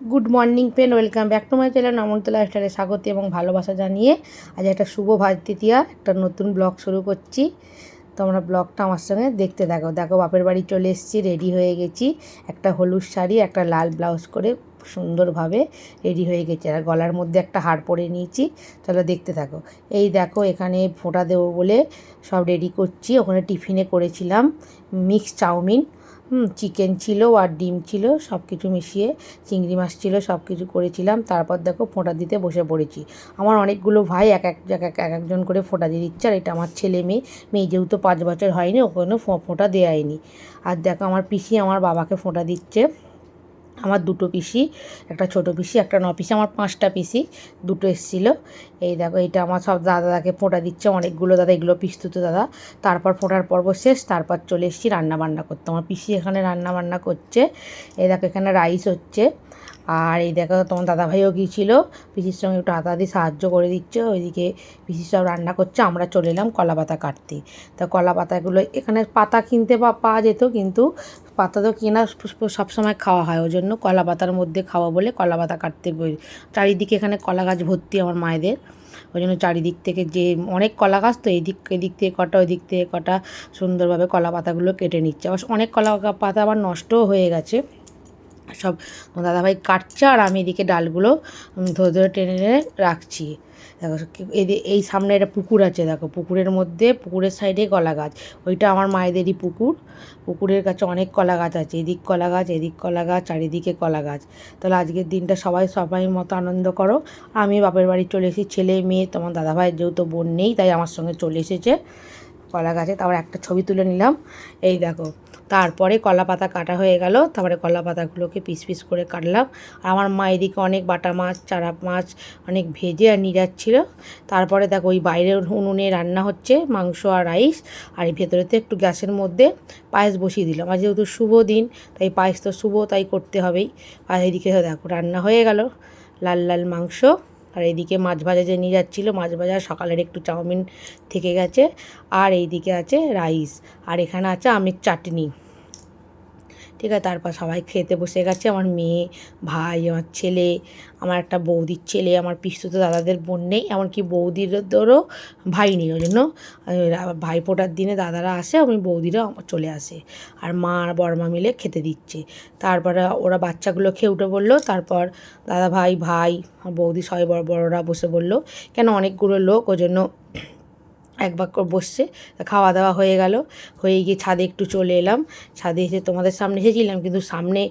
Good morning friend, welcome back to my channel Namantala স্টারে স্বাগত এবং ভালোবাসা জানিয়ে আজ একটা শুভ ভাজ একটা নতুন ব্লগ শুরু করছি। তোমরা ব্লগটা আমার সঙ্গে দেখতে দেখো দেখো, বাপের বাড়ি চলে এসেছি রেডি হয়ে গেছি। একটা হলুদ শাড়ি, একটা লাল ব্লাউজ করে সুন্দরভাবে রেডি হয়ে গেছে। আর গলার মধ্যে একটা হার পরে নিয়েছি। চলো দেখতে থাকো। এই দেখো, এখানে ফোঁটা দেবো বলে সব রেডি করছি। ওখানে টিফিনে করেছিলাম মিক্স চাউমিন। হুম চিকেন ছিল আর ডিম ছিল সব কিছু মিশিয়ে চিংড়ি মাছ ছিল সব কিছু করেছিলাম। তারপর দেখো ফোঁটা দিতে বসে পড়েছি। আমার অনেকগুলো ভাই এক এক এক এক একজন করে ফোঁটা দিয়ে দিচ্ছে। আর এটা আমার ছেলে মেয়ে। মেয়ে যেহেতু পাঁচ বছর হয়নি ওখানে ফোঁটা দেওয়ায়নি আর দেখো আমার পিসি আমার বাবাকে ফোঁটা দিচ্ছে। আমার দুটো পিসি, একটা ছোট পিসি, একটা ন পিসি, আমার পাঁচটা পিসি, দুটো এসেছিল। এই দেখো এটা আমার সব দাদাকে ফোঁটা দিচ্ছে, অনেকগুলো দাদা, এগুলো পিস্তুত দাদা। তারপর ফোঁটার পর্ব শেষ, তারপর চলে এসেছি রান্না বান্না করতে। আমার পিসি এখানে রান্না বান্না করছে। এই দেখো, এখানে রাইস হচ্ছে। আর এই দেখো, তোমার দাদাভাইও গিয়েছিল, পিসির সঙ্গে একটু হাতাহাতি সাহায্য করে দিচ্ছে। ওইদিকে পিসি সব রান্না করছে, আমরা চলে এলাম কলা পাতা কাটতে। তা কলা পাতাগুলো এখানে পাতা কিনতে পাওয়া যেত, কিন্তু পাতা তো কেনা সবসময় খাওয়া হয়। ওই জন্য কলা পাতার মধ্যে খাওয়া বলে কলা পাতা কাটতে চারিদিকে এখানে কলা গাছ ভর্তি আমার মায়েদের। ওই জন্য চারিদিক থেকে যে অনেক কলা গাছ তো এদিক এদিক থেকে কটা ওই দিক থেকে কটা সুন্দরভাবে কলা পাতাগুলো কেটে নিচ্ছে। আবার অনেক কলা পাতা আবার নষ্টও হয়ে গেছে। সব দাদাভাই কাটছে আর আমি এদিকে ডালগুলো ধরে ধরে টেনে টেনে রাখছি। দেখো এই সামনে একটা পুকুর আছে, দেখো, পুকুরের মধ্যে, পুকুরের সাইডে কলা গাছ। ওইটা আমার মায়েদেরই পুকুর। পুকুরের কাছে অনেক কলা গাছ আছে, এদিক কলা গাছ, এদিক কলা গাছ, চারিদিকে কলা গাছ। তাহলে আজকের দিনটা সবাই সবাই মতো আনন্দ করো। আমি বাপের বাড়ি চলে এসেছি, ছেলে, মেয়ে, তোমার দাদাভাইয়ের যেহেতু বোন নেই, তাই আমার সঙ্গে চলে এসেছে। কলা গাছে, তারপর একটা ছবি তুলে নিলাম। এই দেখো, তারপরে কলা পাতা কাটা হয়ে গেল, তারপরে কলা পাতাগুলোকে পিস পিস করে কাটলাম। আর আমার মা এদিকে অনেক বাটা মাছ, চারা মাছ অনেক ভেজে আর নিয়ে যাচ্ছিল। তারপরে দেখো, ওই বাইরের উনুনে রান্না হচ্ছে মাংস আর রাইস, আর এই ভেতরেতে একটু গ্যাসের মধ্যে পায়েস বসিয়ে দিলাম। আর যেহেতু শুভ দিন, তাই পায়েস তো শুভ, তাই করতে হবেই। আর এদিকে দেখো, রান্না হয়ে গেল, লাল লাল মাংস। আর এইদিকে মাছ ভাজা যে নিয়ে যাচ্ছিল, মাছ ভাজা সকালের একটু চাউমিন থেকে গেছে। আর এইদিকে আছে রাইস। আর এখানে আছে আমের চাটনি। ঠিক আছে, তারপর সবাই খেতে বসে গেছে। আমার মেয়ে, ভাই, আমার ছেলে, আমার একটা বৌদির ছেলে, আমার পিস্তুত দাদাদের বোন নেই, এমনকি বৌদিদেরও ভাই নেই ওই জন্য। ভাই ফোটার দিনে দাদারা আসে, আমি বৌদিরা চলে আসে। আর মা আর বড়মা মিলে খেতে দিচ্ছে। তারপরে ওরা বাচ্চাগুলো খেয়ে উঠে বলল, তারপর দাদা ভাই ভাই বৌদি সবাই বড় বড়রা বসে বলল, কেন অনেকগুলো লোক, ওই জন্য এক বাক্য বসছে। খাওয়া দাওয়া হয়ে গেল। হয়ে গিয়ে ছাদে একটু চলে এলাম। ছাদে এসে তোমাদের সামনে এসেছিলাম, কিন্তু সামনে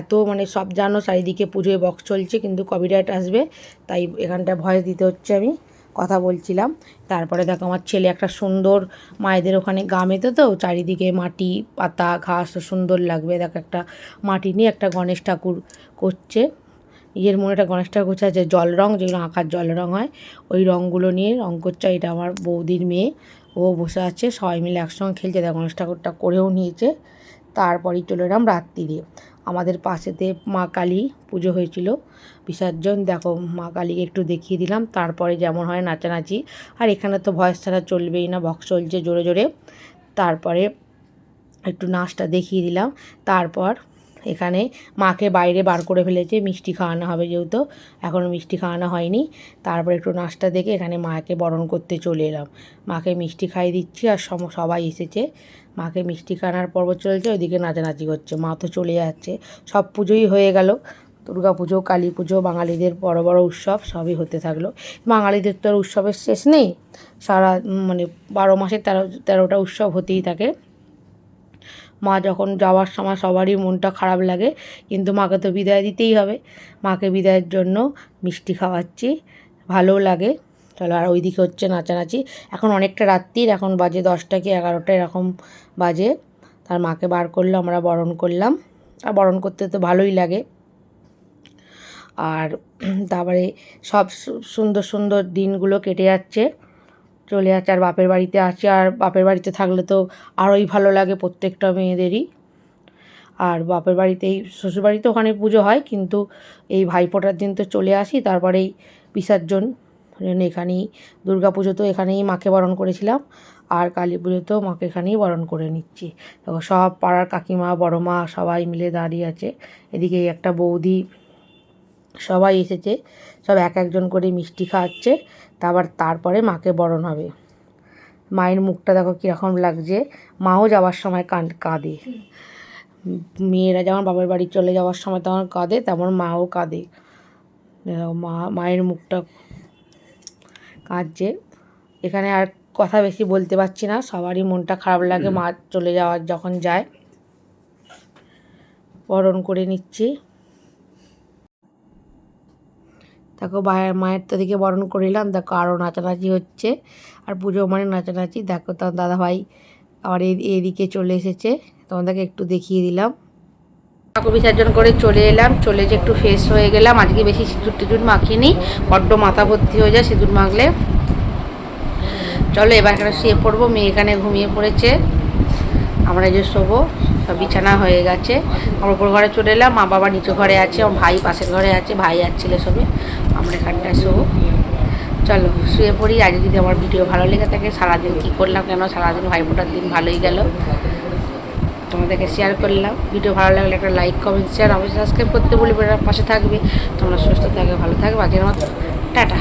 এত মানে সব জানো, চারিদিকে পুজোয় বক্স চলছে, কিন্তু কপিরাইট আসবে। তাই এখানটা ভয় দিতে হচ্ছে আমি, কথা বলছিলাম। তারপরে দেখো আমার ছেলে একটা সুন্দর মায়েদের ওখানে গামেতে তো, চারিদিকে মাটি, পাতা, ঘাস সুন্দর লাগবে। দেখো একটা মাটি নিয়ে একটা গণেশ ঠাকুর করছে। নিজের মনে একটা গণেশ ঠাকুর আছে জল রঙ যেগুলো আঁকার জল রঙ হয়, ওই রঙগুলো নিয়ে রঙ করছে এটা আমার বৌদির মেয়ে, ও বসে আছে, সবাই মিলে একসঙ্গে খেলছে। দেখ গণেশ ঠাকুরটা করেও নিয়েছে, তারপরেই চলে এলাম রাত্রিরে আমাদের পাশেতে মা কালী পুজো হয়েছিল, বিসর্জন, দেখো মা কালীকে একটু দেখিয়ে দিলাম, তারপরে যেমন হয় নাচানাচি, আর এখানে তো ভয়েস ছাড়া চলবেই না বক্স চলছে জোরে জোরে, তারপরে একটু নাচটা দেখিয়ে দিলাম, তারপর এখানে মাকে বাইরে বার করে ফেলেছে, মিষ্টি খাওয়ানো হবে যেহেতু। এখনও মিষ্টি খাওয়ানো হয়নি। তারপর একটু নাস্তা দেখে এখানে মাকে বরণ করতে চলে এলাম। মাকে মিষ্টি খাইয়ে দিচ্ছি আর সম, সবাই এসেছে। মাকে মিষ্টি খাওয়ানোর পর্ব চলছে, ওইদিকে নাচানাচি করছে। মা তো চলে যাচ্ছে। সব পুজোই হয়ে গেল। দুর্গা পুজো, কালী পুজো, বাঙালিদের বড় বড় উৎসব সবই হতে থাকল। বাঙালিদের তো আর উৎসবের শেষ নেই। সারা মানে বারো মাসে তেরো, তেরোটা উৎসব হতেই থাকে। মা যখন যাওয়ার সময় সবারই মনটা খারাপ লাগে, কিন্তু মাকে তো বিদায় দিতেই হবে। মাকে বিদায়ের জন্য মিষ্টি খাওয়াচ্ছি, ভালোও লাগে। চলো আর ওইদিকে হচ্ছে নাচানাচি। এখন অনেকটা রাত্রির, এখন বাজে দশটা কি এগারোটা এরকম বাজে। তার মাকে বার করল, আমরা বরণ করলাম। আর বরণ করতে তো ভালোই লাগে। আর তারপরে সব সুন্দর সুন্দর দিনগুলো কেটে যাচ্ছে। চলে যাচ্ছে আর বাপের বাড়িতে আছে আর বাপের বাড়িতে থাকলে তো আরোই ভালো লাগে প্রত্যেকটা মেয়েদেরই। আর বাপের বাড়িতেই শ্বশুরবাড়িতে ওখানে পুজো হয় কিন্তু এই ভাইফোঁটার দিন তো চলে আসি, তারপরেই বিসর্জন। এখানেই দুর্গা পুজো তো এখানেই মাকে বরণ করেছিলাম আর কালী পুজোতেও মাকে এখানেই বরণ করে নিচ্ছি। সব পাড়ার কাকিমা বড় মা সবাই মিলে দাঁড়িয়ে আছে। এদিকে একটা বৌদি সবাই এসেছে, সব এক একজন করে মিষ্টি খাওয়াচ্ছে, তারপর তারপরে মাকে বরণ হবে। মায়ের মুখটা দেখো কীরকম লাগছে, মাও যাওয়ার সময় কান, কাঁদে। মেয়েরা যেমন বাবার বাড়ি চলে যাওয়ার সময় তখন কাঁদে তেমন মাও কাঁদে। মা, মায়ের মুখটা কাঁদছে। এখানে আর কথা বেশি বলতে পারছি না, সবারই মনটা খারাপ লাগে, মা চলে যাওয়ার যখন যায়, বরণ করে নিচ্ছি। দেখো মায়ের মায়ের তো দিকে বরণ করে নিলাম, দেখো আরও নাচানাচি হচ্ছে। আর পুজো মানে নাচানাচি, দেখো তার দাদাভাই আবার এদিকে চলে এসেছে, তোমাদেরকে একটু দেখিয়ে দিলাম। ঠাকুর বিসর্জন করে চলে এলাম, চলে যে একটু ফ্রেশ হয়ে গেলাম। আজকে বেশি সিঁদুর টিঁদুর মাখিনি, বড্ড মাথা ভর্তি হয়ে যায় সিঁদুর মাখলে। চলো এবার এখানে শুয়ে পড়ব, মেয়ে এখানে ঘুমিয়ে পড়েছে। আমরা যে শোবো। বিছানা হয়ে গেছে। আমরা উপর ঘরে চলে এলাম, মা বাবা নিচু ঘরে আছে, আমার ভাই পাশের ঘরে আছে, ভাই আর ছেলে শোবে আমরা এখানটায় শোবো চলো, শুয়ে পড়ি। আজ যদি আমার ভিডিও ভালো লেগে থাকে, সারাদিন কী করলাম কেন? সারাদিন ভাই ফোটার দিন ভালোই গেল। তোমাদেরকে শেয়ার করলাম। ভিডিও ভালো লাগলে একটা লাইক কমেন্ট শেয়ার অবশ্যই সাবস্ক্রাইব করতে বলি পাশে থাকবে। তোমরা সুস্থ থাকবে, ভালো থাকবে। আজকের মতো, টাটা।